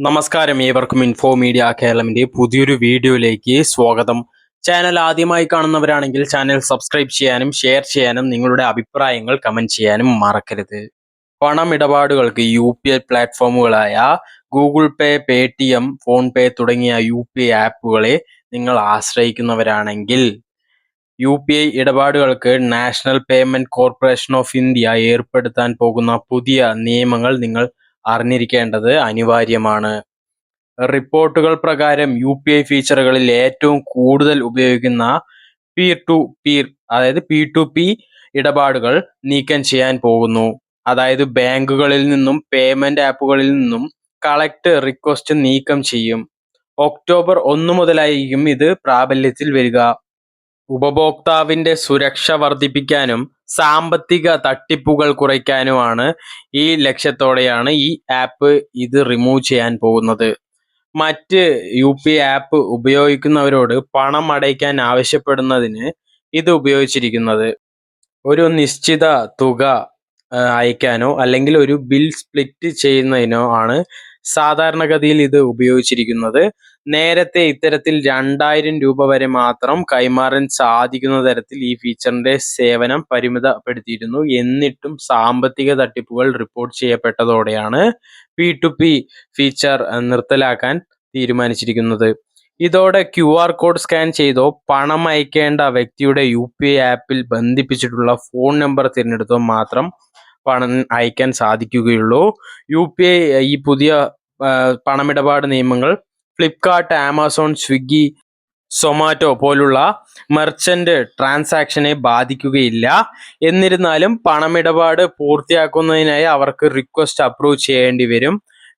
നമസ്കാരം ഏവർക്കും info media കേരളമിന്റെ പുതിയൊരു വീഡിയോയിലേക്ക് സ്വാഗതം. ചാനൽ ആദ്യമായി കാണുന്നവരാണെങ്കിൽ ചാനൽ സബ്സ്ക്രൈബ് ചെയ്യാനും ഷെയർ ചെയ്യാനും നിങ്ങളുടെ അഭിപ്രായങ്ങൾ കമന്റ് ചെയ്യാനും മറക്കരുത്. പണമിടപാടുകൾക്ക് യു പി ഐ പ്ലാറ്റ്ഫോമുകളായ Google Pay Paytm PhonePe തുടങ്ങിയ യു പി ഐ ആപ്പുകളെ നിങ്ങൾ ആശ്രയിക്കുന്നവരാണെങ്കിൽ U P I ഇടപാടുകൾക്ക് National Payment Corporation of India ഏർപ്പെടുത്താൻ പോകുന്ന പുതിയ നിയമങ്ങൾ നിങ്ങൾ അറിഞ്ഞിരിക്കേണ്ടത് അനിവാര്യമാണ്. റിപ്പോർട്ടുകൾ പ്രകാരം യു പി ഐ ഫീച്ചറുകളിൽ ഏറ്റവും കൂടുതൽ ഉപയോഗിക്കുന്ന പീർ ടു പീർ അതായത് പി ടു പി ഇടപാടുകൾ നീക്കം ചെയ്യാൻ പോകുന്നു. അതായത് ബാങ്കുകളിൽ നിന്നും പേയ്മെന്റ് ആപ്പുകളിൽ നിന്നും കളക്ട് റിക്വസ്റ്റ് നീക്കം ചെയ്യും. ഒക്ടോബർ ഒന്ന് മുതലായിരിക്കും ഇത് പ്രാബല്യത്തിൽ വരിക. ഉപഭോക്താവിന്റെ സുരക്ഷ വർദ്ധിപ്പിക്കാനും സാമ്പത്തിക തട്ടിപ്പുകൾ കുറയ്ക്കാനുമാണ് ഈ ലക്ഷ്യത്തോടെയാണ് ഈ ആപ്പ് ഇത് റിമൂവ് ചെയ്യാൻ പോകുന്നത്. മറ്റ് യു പി ആപ്പ് ഉപയോഗിക്കുന്നവരോട് പണം അടയ്ക്കാൻ ആവശ്യപ്പെടുന്നതിന് ഇത് ഉപയോഗിച്ചിരിക്കുന്നത്. ഒരു നിശ്ചിത തുക അയക്കാനോ അല്ലെങ്കിൽ ഒരു ബിൽ സ്പ്ലിറ്റ് ചെയ്യുന്നതിനോ ആണ് സാധാരണഗതിയിൽ ഇത് ഉപയോഗിച്ചിരിക്കുന്നത്. നേരത്തെ ഇത്തരത്തിൽ രണ്ടായിരം രൂപ വരെ മാത്രം കൈമാറാൻ സാധിക്കുന്ന തരത്തിൽ ഈ ഫീച്ചറിന്റെ സേവനം പരിമിതപ്പെടുത്തിയിരുന്നു. എന്നിട്ടും സാമ്പത്തിക തട്ടിപ്പുകൾ റിപ്പോർട്ട് ചെയ്യപ്പെട്ടതോടെയാണ് പി ടു പി ഫീച്ചർ നിർത്തലാക്കാൻ തീരുമാനിച്ചിരിക്കുന്നത്. ഇതോടെ ക്യു ആർ കോഡ് സ്കാൻ ചെയ്തോ പണം അയക്കേണ്ട വ്യക്തിയുടെ യു പി ഐ ആപ്പിൽ ബന്ധിപ്പിച്ചിട്ടുള്ള ഫോൺ നമ്പർ തിരഞ്ഞെടുത്തോ മാത്രം പണം അയക്കാൻ സാധിക്കുകയുള്ളൂ. യു പി ഐ ഈ പുതിയ പണമിടപാട് നിയമങ്ങൾ ഫ്ലിപ്കാർട്ട് ആമസോൺ സ്വിഗ്ഗി സൊമാറ്റോ പോലുള്ള മെർച്ചന്റ് ട്രാൻസാക്ഷനെ ബാധിക്കുകയില്ല. എന്നിരുന്നാലും പണമിടപാട് പൂർത്തിയാക്കുന്നതിനായി അവർക്ക് റിക്വസ്റ്റ് അപ്രൂവ് ചെയ്യേണ്ടി വരും.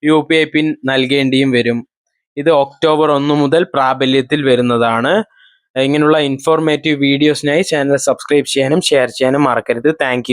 യു പി ഐ പിൻ നൽകേണ്ടിയും വരും. ഇത് ഒക്ടോബർ ഒന്ന് മുതൽ പ്രാബല്യത്തിൽ വരുന്നതാണ്. ഇങ്ങനെയുള്ള ഇൻഫോർമേറ്റീവ് വീഡിയോസിനായി ചാനൽ സബ്സ്ക്രൈബ് ചെയ്യാനും ഷെയർ ചെയ്യാനും മറക്കരുത്. താങ്ക്